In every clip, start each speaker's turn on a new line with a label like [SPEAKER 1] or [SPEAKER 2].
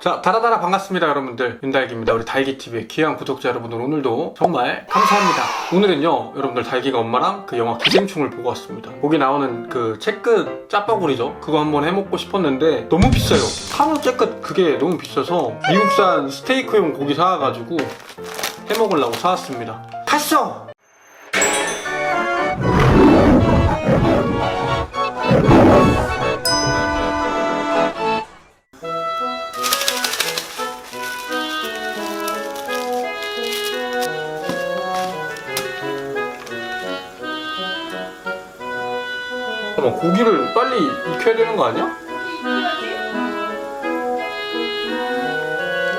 [SPEAKER 1] 자, 다라다라 반갑습니다, 여러분들. 윤달기입니다. 우리 달기TV의 귀한 구독자 여러분들, 오늘도 정말 감사합니다. 오늘은요, 여러분들 달기가 엄마랑 그 영화 기생충을 보고 왔습니다. 거기 나오는 그 채끝 짜파구리죠? 그거 한번 해먹고 싶었는데 너무 비싸요. 한우 채끝 그게 너무 비싸서 미국산 스테이크용 고기 사와가지고 해먹으려고 사왔습니다. 갔어! 잠깐만, 고기를 빨리 익혀야 되는 거 아니야?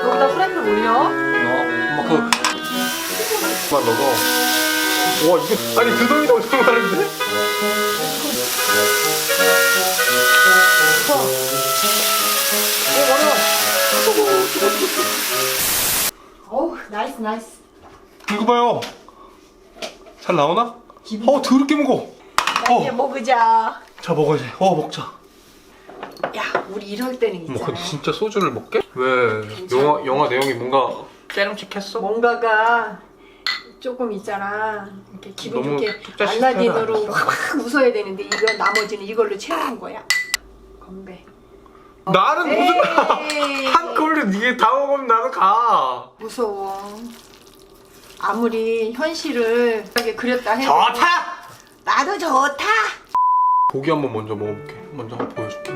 [SPEAKER 2] 여기다 프라이팬 올려.
[SPEAKER 1] 어, 엄마 그만 넣어. 와 이게 아니 두덩이도 엄청 많은데? 어.
[SPEAKER 2] 어우, 나이스, 나이스.
[SPEAKER 1] 이거 봐요. 잘 나오나?
[SPEAKER 2] 기분
[SPEAKER 1] 어 더럽게 먹 어.
[SPEAKER 2] 이제
[SPEAKER 1] 어,
[SPEAKER 2] 먹으자.
[SPEAKER 1] 자 먹어야지. 어 먹자.
[SPEAKER 2] 야, 우리 이럴 때는
[SPEAKER 1] 뭐
[SPEAKER 2] 있잖아.
[SPEAKER 1] 근데 진짜 소주를 먹게? 왜?
[SPEAKER 2] 괜찮아.
[SPEAKER 1] 영화 영화 내용이 뭔가 깨름칙했어?
[SPEAKER 2] 뭔가가 조금 있잖아. 이렇게 기분
[SPEAKER 1] 너무
[SPEAKER 2] 좋게
[SPEAKER 1] 툭자
[SPEAKER 2] 알라딘으로. 확 웃어야 되는데 이거 나머지는 이걸로 채우는 거야. 건배.
[SPEAKER 1] 나는
[SPEAKER 2] 에이.
[SPEAKER 1] 무슨 한 꼴로 이게 다 먹으면 나는 가.
[SPEAKER 2] 무서워. 아무리 현실을 이렇게 그렸다 해도
[SPEAKER 1] 좋다.
[SPEAKER 2] 나도 좋다.
[SPEAKER 1] 고기 한번 먼저 먹어볼게. 먼저 한번 보여줄게.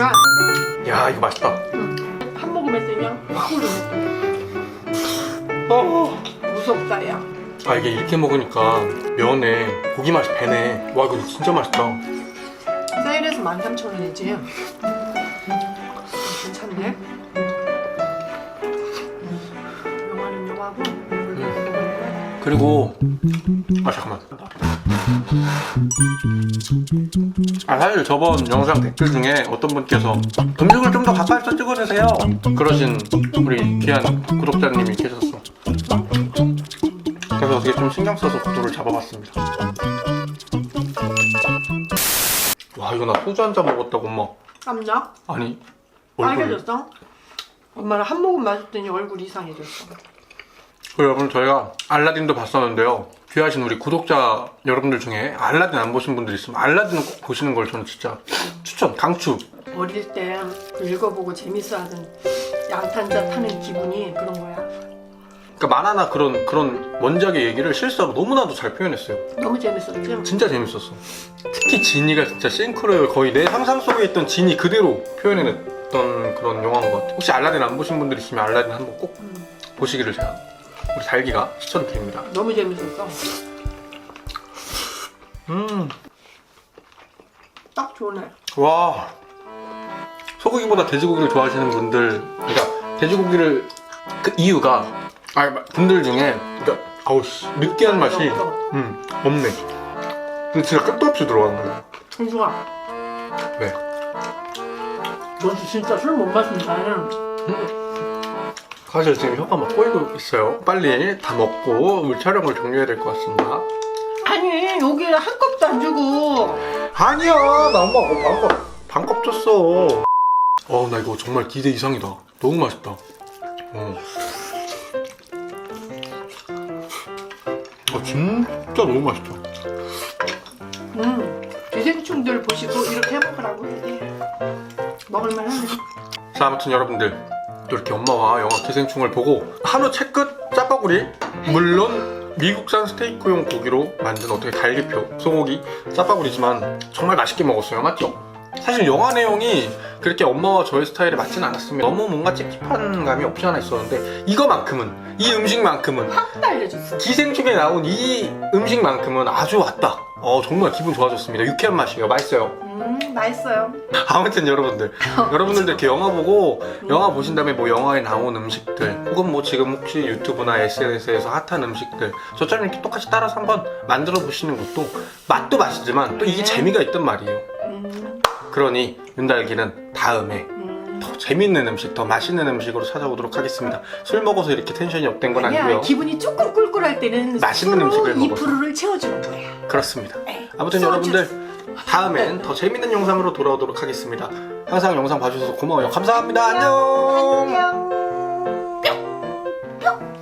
[SPEAKER 2] 야,
[SPEAKER 1] 야 이거 맛있다.
[SPEAKER 2] 한 모금 했으면 확 오르네.
[SPEAKER 1] 어.
[SPEAKER 2] 무섭다, 야.
[SPEAKER 1] 아 이게 이렇게 먹으니까 면에 고기 맛이 배네. 와 이거 진짜 맛있다.
[SPEAKER 2] 세일해서 13,000원이지. 괜찮네.
[SPEAKER 1] 그리고 아 잠깐만. 아 사실 저번 영상 댓글 중에 어떤 분께서 음식을 좀 더 가까이서 찍어주세요. 그러신 우리 귀한 구독자님이 계셨어. 그래서 어떻게 좀 신경 써서 구도를 잡아봤습니다. 와 이거 나 소주 한 잔 먹었다고 엄마.
[SPEAKER 2] 깜짝?
[SPEAKER 1] 아니 얼굴.
[SPEAKER 2] 빨개졌어? 엄마는 한 모금 마셨더니 얼굴 이상해졌어.
[SPEAKER 1] 여러분 저희가 알라딘도 봤었는데요. 귀하신 우리 구독자 여러분들 중에 알라딘 안 보신 분들 있으면 알라딘 꼭 보시는 걸 저는 진짜 추천 강추.
[SPEAKER 2] 어릴 때 읽어보고 재밌어하던 양탄자 타는 기분이 그런 거야.
[SPEAKER 1] 그러니까 만화나 그런 그런 원작의 얘기를 실사로 너무나도 잘 표현했어요.
[SPEAKER 2] 너무 재밌었지?
[SPEAKER 1] 진짜 재밌었어. 특히 지니가 진짜 싱크로율 거의 내 상상 속에 있던 지니 그대로 표현해냈던 그런 영화인 것 같아요. 혹시 알라딘 안 보신 분들 있으면 알라딘 한번 꼭
[SPEAKER 2] 음,
[SPEAKER 1] 보시기를 제가 우리 달기가 추천드립니다.
[SPEAKER 2] 너무 재밌었어.
[SPEAKER 1] 음,
[SPEAKER 2] 딱 좋네.
[SPEAKER 1] 와 소고기보다 돼지고기를 좋아하시는 분들, 그러니까 돼지고기를 그 이유가 아 분들 중에 그러니까 아우 씨 느끼한 맛이 음 없네. 근데 진짜 끝도 없이 들어가는 거예요.
[SPEAKER 2] 충수아,
[SPEAKER 1] 왜?
[SPEAKER 2] 넌 진짜 술 못 마신다.
[SPEAKER 1] 사실 지금 혀가 막 꼬이고 있어요. 빨리 다 먹고 우리 촬영을 종료해야 될 것 같습니다.
[SPEAKER 2] 아니 여기 한 컵도 안 주고
[SPEAKER 1] 아니야, 나 엄마 뭐 반컵 반컵 줬어. 어, 나 이거 정말 기대 이상이다. 너무 맛있다. 어. 어, 진짜 너무 맛있다.
[SPEAKER 2] 음, 기생충들 보시고 이렇게 해먹으라고 해. 먹을만 하네.
[SPEAKER 1] 자, 아무튼 여러분들 또 이렇게 엄마와 영화 기생충을 보고 한우 채끝 짜파구리 물론 미국산 스테이크용 고기로 만든 어떻게 갈비표 소고기 짜파구리지만 정말 맛있게 먹었어요 맞죠? 사실 영화 내용이 그렇게 엄마와 저의 스타일에 맞진 않았습니다. 너무 뭔가 찝찝한 감이 없지 않아 있었는데 이거만큼은 이 음식만큼은
[SPEAKER 2] 확 달려줬어.
[SPEAKER 1] 기생충에 나온 이 음식만큼은 아주 왔다. 어 정말 기분 좋아졌습니다. 유쾌한 맛이에요. 맛있어요.
[SPEAKER 2] 음, 맛있어요.
[SPEAKER 1] 아무튼 여러분들 여러분들도 이렇게 영화 보고 영화 보신 다음에 뭐 영화에 나온 음식들 혹은 뭐 지금 혹시 유튜브나 SNS에서 핫한 음식들 저처럼 이렇게 똑같이 따라서 한번 만들어 보시는 것도 맛도 맛이지만 또 이게
[SPEAKER 2] 네.
[SPEAKER 1] 재미가 있단 말이에요.
[SPEAKER 2] 음,
[SPEAKER 1] 그러니 윤달기는 다음에
[SPEAKER 2] 음.
[SPEAKER 1] 더 재밌는 음식 더 맛있는 음식으로 찾아오도록 하겠습니다 술 먹어서 이렇게 텐션이 업된 건
[SPEAKER 2] 아니야,
[SPEAKER 1] 아니고요
[SPEAKER 2] 기분이 조금 꿀꿀할 때는
[SPEAKER 1] 맛있는
[SPEAKER 2] 술로
[SPEAKER 1] 음식을 먹어서.
[SPEAKER 2] 2%를 채워주는 거야.
[SPEAKER 1] 그렇습니다.
[SPEAKER 2] 네.
[SPEAKER 1] 아무튼
[SPEAKER 2] 소주.
[SPEAKER 1] 여러분들 다음엔 더 재밌는 영상으로 돌아오도록 하겠습니다. 항상 영상 봐주셔서 고마워요. 감사합니다. 안녕.